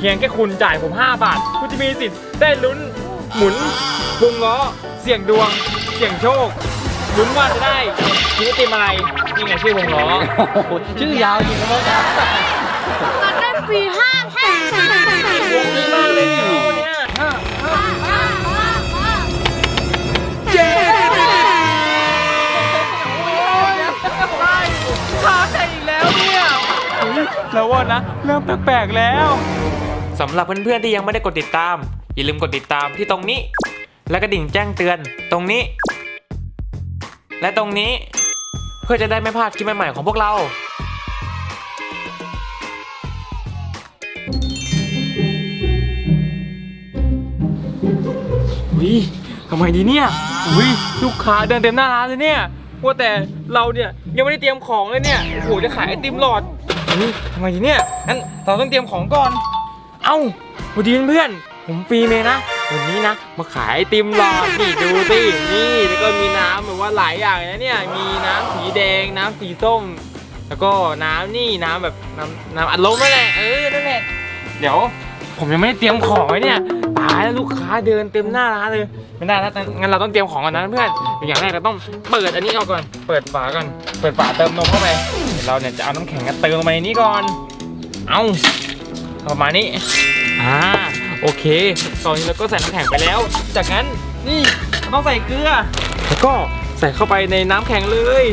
เพียงแค่คุณจ่ายผม 5 บาท คุณจะมีสิทธิ์ได้ลุ้น หมุนวงล้อ เสี่ยงดวง เสี่ยงโชค ลุ้นว่าจะได้กินไอติมอะไรนี่ไงชื่อวงล้อโอ้โหชื่อยาวจริงนะพ่อครับก็ได้ฟรีห้าแท่งวงดีมากเลยเนี่ยวันเนี้ยเย้ขาใจอีกแล้วเนี่ยแล้วว่านะ เริ่มแปลกๆแล้ว สำหรับเพื่อนๆที่ยังไม่ได้กดติดตาม อย่าลืมกดติดตามที่ตรงนี้ และกระดิ่งแจ้งเตือนตรงนี้ และตรงนี้เพื่อจะได้ไม่พลาดคลิปใหม่ๆของพวกเรา วิทำไมดีเนี่ยวิลูกค้าเดินเต็มหน้าร้านเลยเนี่ยว่าแต่เราเนี่ยยังไม่ได้เตรียมของเลยเนี่ยโอ้โหจะขายไอติมหลอดวิทำไมดีเนี่ยงั้นเราต้องเตรียมของก่อน เอ้าสวัสดีเพื่อนๆผมฟิล์มเองนะ วันนี้นะ มาขายไอติมหลอดนี่ดูสินี่แล้วก็มีน้ำแบบว่าหลายอย่างนะเนี่ยมีน้ำสีแดงน้ำสีส้ม แล้วก็น้ำนี่น้ำแบบน้ำน้ำอัดลมนั่นแหละเออนั่นแหละเดี๋ยว ผมยังไม่ได้เตรียมของเลยเนี่ยตายแล้วลูกค้าเดินเต็มหน้าร้านเลยไม่ได้แล้วงั้นเราต้องเตรียมของก่อนนะเพื่อนอย่างแรกเราต้องเปิดอันนี้ออกก่อน เปิดฝาก่อนเปิดฝาเติมนมเข้าไปเดี๋ยวเราเนี่ยจะเอาน้ำแข็งเติมลงไปในนี้ก่อน เอา ประมาณนี้อ่าโอเค ตอนนี้เราก็ใส่น้ำแข็งไปแล้ว จากนั้นนี่เราต้องใส่เกลือ แล้วก็ใส่เข้าไปในน้ำแข็งเลย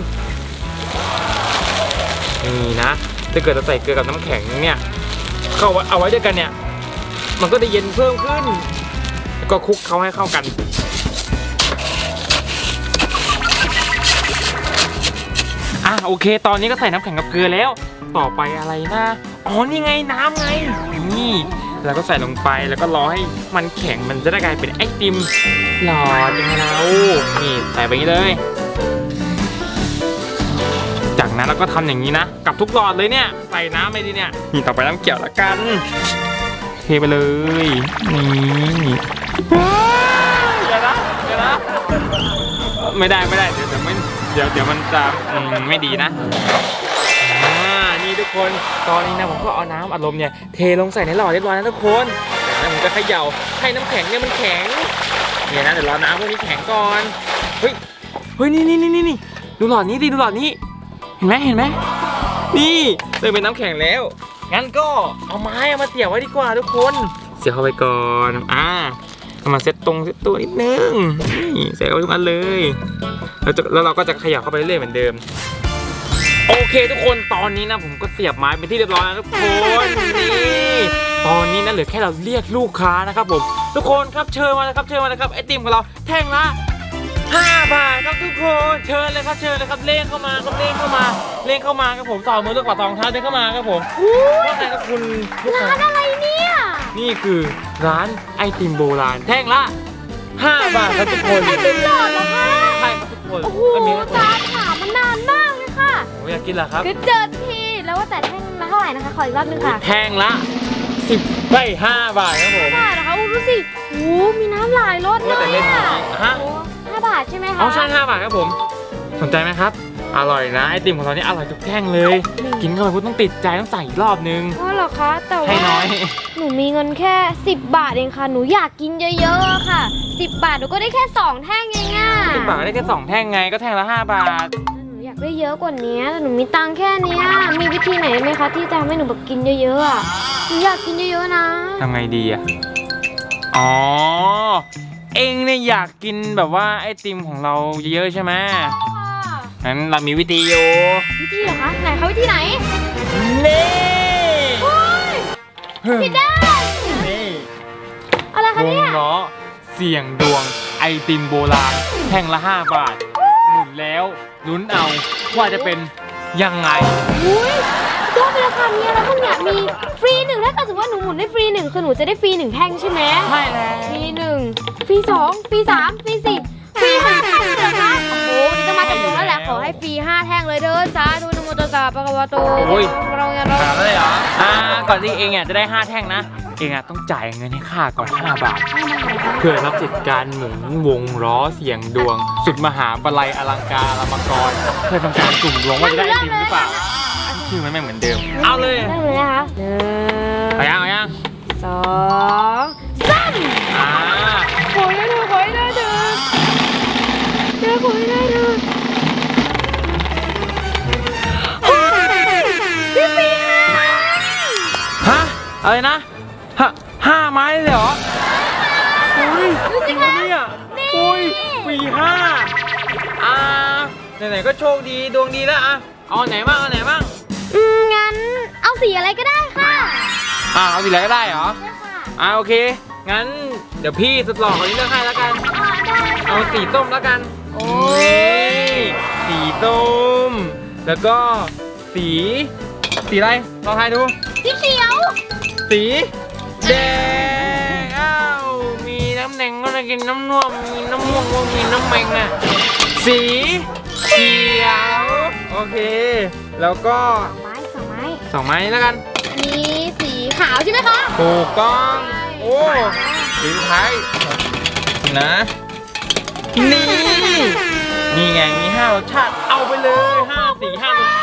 นี่นะถ้าเกิดเราใส่เกลือกับน้ำแข็งเนี่ยเข้าเอาไว้ด้วยกันเนี่ย มันก็จะเย็นเพิ่มขึ้น แล้วก็คลุกเขาให้เข้ากันอะโอเค ตอนนี้ก็ใส่น้ำแข็งกับเกลือแล้ว ต่อไปอะไรนะ อ๋อนี่ไงน้ำไง นี่แล้วก็ใส่ลงไปแล้วก็รอให้มันแข็งมันจะได้กลายเป็นไอติมหลอดยังไงเรานี่ใส่ไปนี้เลย จากนั้นเราก็ทำอย่างนี้นะ กับทุกหลอดเลยเนี่ยใส่น้ำไปดิเนี่ยนี่ต่อไปน้ำเกี่ยวละกันเทไปเลยนี่เดี๋ยวนะเดี๋ยวนะไม่ได้ไม่ได้เดี๋ยวเดี๋ยวไม่เดี๋ยวเดี๋ยวมันจะไม่ดีนะ ทุกคน ตอนนี้นะผมก็เอาน้ำอัดลมเนี่ยเทลงใส่ในหลอดเรียบร้อยแล้วทุกคนจากนั้นผมจะเขย่าให้น้ำแข็งเนี่ยมันแข็ง เนี่ยนะเดี๋ยวรอน้ำพวกนี้แข็งก่อน เฮ้ย เฮ้ยนี่นี่นี่นี่ดูหลอดนี้ดิดูหลอดนี้ เห็นไหมเห็นไหมนี่เติมเป็นน้ำแข็งแล้ว งั้นก็เอาไม้เอามาเสียบไว้ดีกว่าทุกคน เสียบเข้าไปก่อน อ่ามาเซตตรงเซตตัวนิดนึงนี่ใส่เข้าไปทุกอันเลยแล้วแล้วเราก็จะขยับเข้าไปเรื่อยเหมือนเดิม โอเคทุกคนตอนนี้นะผมก็เสียบไม้เป็นที่เรียบร้อยแล้วทุกคนนี่ตอนนี้นะเหลือแค่เราเรียกลูกค้านะครับผมทุกคนครับเชิญมาเลยครับเชิญมาเลยครับไอติมของเราแท่งละ5บาทครับทุกคนเชิญเลยครับเชิญเลยครับเล่งเข้ามาครับเล่งเข้ามาเล่งเข้ามาครับผมต่อมือลูกกว่าตองเท้าเดินเข้ามาครับผมว่าไงครับคุณลูกค้าร้านอะไรเนี่ยนี่คือร้านไอติมโบราณแท่งละ5บาทครับทุกคนไอติมหลอดเหรอคะใช่ครับทุกคนโอ้โหไม่มีครับผมตามห อยากกินเหรอครับคือเจอทีแล้วว่าแต่แท่งละเท่าไหร่นะคะ ขออีกรอบนึงค่ะแท่งละ10ไม่5บาทครับผมบาทนะคะอู้ดูสิโอ้มีน้ำหลายรสเลว่าแต่ยเล่นอะฮะโอ้ห้าบาทใช่ไหมคะเอาใช่5บาทครับผม สนใจไหมครับ อร่อยนะไอติมของเรานี่อร่อยทุกแท่งเลย กินเข้าไปปุ๊บต้องติดใจต้องสั่งอีกรอบนึงอ๋อเหรอคะแต่ให้ว่าน้อยหนูมีเงินแค่ 10 บาทเองค่ะ หนูอยากกินเยอะๆอะค่ะ 10 บาทหนูก็ได้แค่ 2 แท่งเองอะสิบบาทได้แค่สองแท่งไงก็แท่งละห้าบาทหนูอยาก ได้เยอะกว่านี้แต่หนูมีตังค์แค่เนี้ยมีวิธีไหนไหมคะที่จะทำให้หนูแบบกินเยอะๆอะหนูอยากกินเยอะๆนะ ทำไงดีอะ อ๋อ เองเนี่ยอยากกินแบบว่าไอติมของเราเยอะๆใช่ไหมงั้นเรามีวิธีอยู่วิธีเหรอคะไหนคะวิธีไหนนี่โอ้ยผิดได้านนี่อะไรคะวงเนี่ยล้อเสี่ยงดวงไอติมโบราณแท่งละ 5 บาท หมุนแล้ว ลุ้นเอาว่าจะเป็นยังไง อุ้ยยอดไปเลยค่ะมีอะไรบ้างเนี่ยมีฟรีหนึ่งถ้าเกิดสมมติว่าหนูหมุนได้ฟรีหนึ่งคือหนูจะได้ฟรีหนึ่งแท่งใช่ไหมใช่แล้วฟรีหนึ่งฟรีสองฟรีสามฟรีสี่ฟรีห้าแท่งเลยเหรอคะโอ้โหนี่ต้องมาจากหนูแล้วแหละขอให้ฟรีห้าแท่งเลยเด้อจ้าดูนโม ตัสสะปะคะวะโตโอ้ย เราเนี่ยเราขนาดนั้นเลยเหรออ่าก่อนที่เองอะจะได้ 5 แท่งนะ เองอะต้องจ่ายเงินให้ข้าก่อน 5 บาท เพื่อรับสิทธิ์การหมุนวงล้อเสียงดวง สุดมหาปลัยอลังการอลังกรเพื่อทำการสุ่มดวงว่าจะได้ไอติมหรือเปล่าชื่อมันไม่เหมือนเดิม เอาเลยได้เลยนะคะหนึ่งเอายังเอายังสสองสามอ่า ขอให้ได้เธอขอให้ได้เธอเธอขอให้ได้เธอ อะไรนะฮะห้าไม้เลยเหรออุ้ยดูสิจริงคะปะเนี่ยอุ้ยปีห้าอ่าไหนๆก็โชคดีดวงดีแล้วอะเอาไหนบ้างเอาไหนบ้างอืมงั้นเอาสีอะไรก็ได้ค่ะอ่าเอาสีอะไรก็ได้เหรอใช่ค่ะอ่าโอเค งั้นเดี๋ยวพี่สุดหล่อคนนี้เลือกให้แล้วกัน อ่าได้ค่ะเอาสีส้มแล้วกันโอ้นี่สีส้ม แล้วก็สี สีอะไรลองทายดู สีเขียว สีแดงอ้าวมีน้ำแดงก็จะกินน้ำนวมมีน้ำม่วงก็มีน้ำแมงน่ะสีเขียวโอเค แล้วก็ไม้สองไม้ สองไม้นี้แล้วกันอันนี้สีขาวใช่ไหมคะถูกต้องโอ้สีสุดท้ายนะนี่นี่ไงมีห้ารสชาติเอาไปเลยห้าสีห้ารสชาติโอ้โห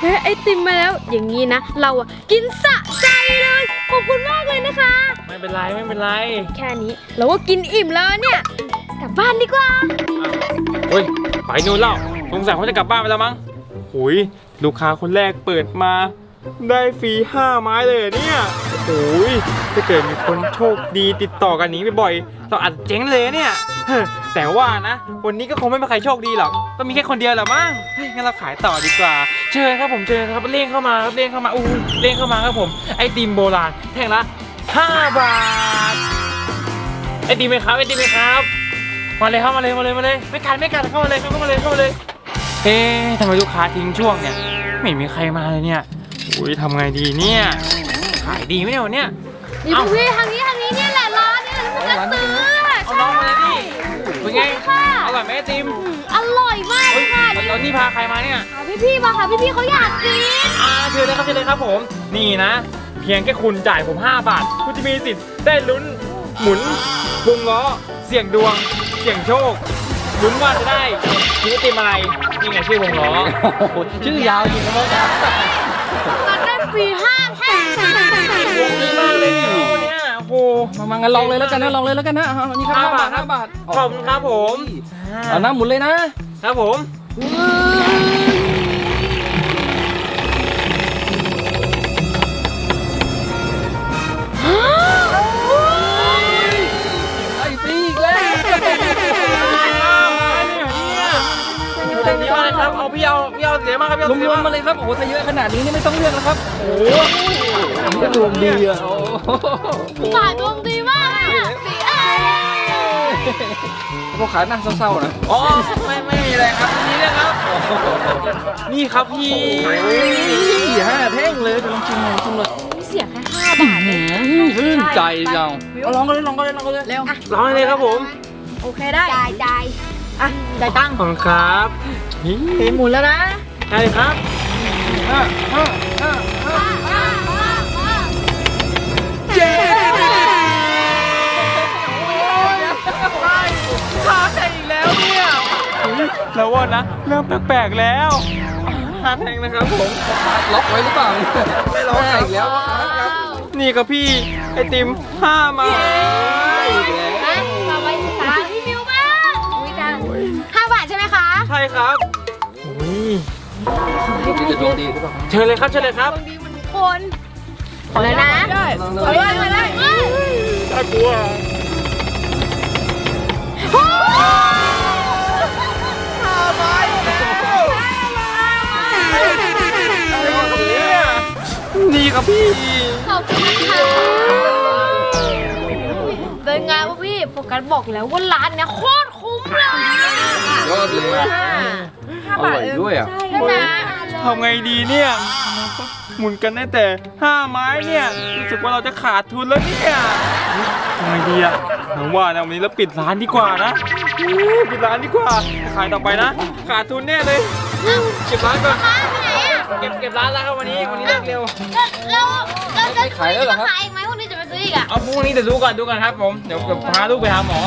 เฮ้ยไอติมมาแล้ว อย่างนี้นะ เราอะกินสะใจเลย ขอบคุณมากเลยนะคะ ไม่เป็นไรไม่เป็นไรแค่นี้เราก็กินอิ่มแล้วเนี่ย กลับบ้านดีกว่าเฮ้ยไปนู่นแล้วสงสัยเขาจะกลับบ้านไปแล้วมั้งหุยลูกค้าคนแรกเปิดมา ได้ฟรีห้าไม้เลยเหรอเนี่ย โอ้ยถ้าเกิดมีคนโชคดีติดต่อกันนี้บ่อยๆเราอาจเจ๊งเลยเนี่ยแต่ว่านะ วันนี้ก็คงไม่มีใครโชคดีหรอกก็มีแค่คนเดียวแหละมั้งงั้นเราขายต่อดีกว่า เชิญครับผมเชิญครับเล่งเข้ามาครับเล่งเข้ามาอู้เล่งเข้ามาครับผมไอติมโบราณแท่งละ5บาทไอติมไหมครับไอติมไหมครับมาเลยเข้ามาเลยมาเลยมาเลยไม่กัดไม่กัดเข้ามาเลยเข้ามาเลยเข้ามาเลยเอ๊ะทำไมลูกค้าทิ้งช่วงเนี่ยไม่มีใครมาเลยเนี่ยอุ้ยทำไงดีเนี่ย ขายดีไหมเนี่ยวันเนี้ย นี่พวกพี่ทางนี้ทางนี้เนี่ยแหละร้านเนี่ยพวกจะซื้อเอาน้องมาเลยนี่เป็นไง ค่ะอร่อยไหมไอติมอืมอร่อยมากเลยค่ะแล้วแล้วนี่พาใครมาเนี่ย พี่พี่ๆมาค่ะพี่พี่ๆเขาอยากกิน อ่าเชิญเลยครับเชิญเลยครับผม นี่นะ เพียงแค่คุณจ่ายผม 5 บาท คุณจะมีสิทธิ์ได้ลุ้น หมุนวงล้อ เสี่ยงดวง เสี่ยงโชค ลุ้นว่าจะได้กินไอติมอะไร นี่ไงชื่อวงล้อโอ้โหชื่อยาวจริงนะครับมันได้ฟรีห้า มามางั้นลองเลยแล้วกันนะลองเลยแล้วกันนะเอาอันนี้ครับห้าห้าบาบาททครับห้าบาทขอบคุณครับผม เอาน้ำหมุนเลยนะครับผมไอ้ฟรีอีกแล้วอันนี้เหรอเนี่ยเต็มที่มากเลยครับเอาพี่เอาพี่เอาเสียมากครับพี่เอารเสียวมมากๆมาเลยครับโอ้โหถ้าเยอะขนาดนี้นี่ไม่ต้องเลือกแล้วครับโอ้โหก็ดวงดีอะโอ้โห ป่าดวงดีมากอะสีอะไรพวกขายหน้าเศร้าๆนะอ๋อไม่ไม่มีอะไรครับนี่นะครับ นี่ครับพี่ห้าแท่งเลยจะลองชิมหน่อยชิมเลยเสียแค่ห้าบาทชื่นใจจังเอาลองกันเลยลองกันเลยลองกันเลยเร็วร้องเลยครับผม โอเคได้จ่ายจ่ายอะจ่ายตังค์ขอบคุณครับนี่เห็นหมุนแล้วนะได้เลยครับห้าห้าห้าห้า แล้วว่านะเริ่มแปลกๆแล้วขาแทงนะครับผมล็อกไว้หรือเปล่าไม่ล็อกครับอีกแล้วนี่ครับพี่ไอติมห้าไมาอีกแล้วอะต่อไปตาพี่มิวบ้างอุ้ยจังห้าบาทใช่ไหมคะใช่ครับอุ้ยจะดวงดีหรือเปล่าเชิญเลยครับเชิญเลยครับดีมันทุกคนขอเลยนะลองขอเลยมาเลยน่ากลัว ครับพี่ ขอบคุณนะคะเป็นไงวะพี่โฟกัสบอกแล้วว่าร้านเนี้ยโคตรคุ้มเลยยอดเลยอร่อยด้วยอะใช่ไหมทำไงดีเนี่ย หมุนกันได้แต่ห้าไม้เนี่ย รู้สึกว่าเราจะขาดทุนแล้วเนี่ยทำไงดีอะผมว่านะวันนี้เราปิดร้านดีกว่านะอื้อปิดร้านดีกว่าขายต่อไปนะ ขาดทุนแน่เลยเก็บร้านก่อน เก็บเก็บร้านแล้วครับวันนี้วันนี้เลิกเร็วแล้วเราจะไม่ขายแล้วเหรอครับ ขายอีกไหมพวกนี้จะไปซื้ออีกอะเอาพรุ่งนี้เดี๋ยวดูก่อนดูก่อนครับผมเดี๋ยวเดี๋ยวพาลูกไปหาหมอ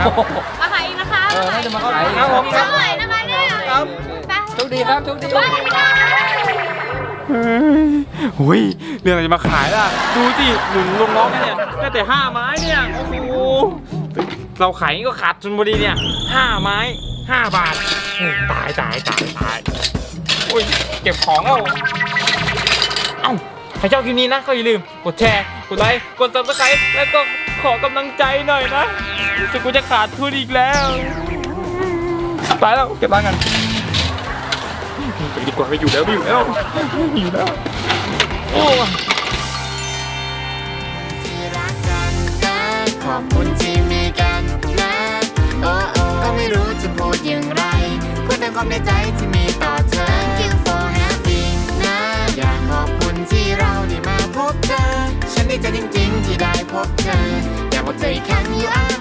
ครับมาขายอีกนะคะเออน่าจะมาขายครับผมอร่อยนะคะเนี่ยครับไปโชคดีครับโชคดีไปกันเฮ้ยโอ้ยเรื่องอะไรจะมาขายล่ะ ดูสิหนุนลงน้องเนี่ยได้แต่ห้าไม้เนี่ย โอ้โห เราขายนี่ก็ขาดทุนพอดีเนี่ยห้าไม้ห้าบาทโอ้ยตายตายตายตายโอ้ย เก็บของเอาเอ้าใครชอบคลิปนี้นะก็อย่าลืมกดแชร์ กดไลค์ กดซับสไครต์แล้วก็ขอกำลังใจหน่อยนะรู้สึกว่าจะขาดทุนอีกแล้วไปแล้วเก็บร้านกันไปดีกว่าไปอยู่แล้วไปอยู่แล้วอยู่แล้วโอ้ขอบคุณที่มีกันนะ โอ้โอ้ก็ไม่รู้จะพูดอย่างไรพูดแต่ความในใจที่ ออีกครั้ง you are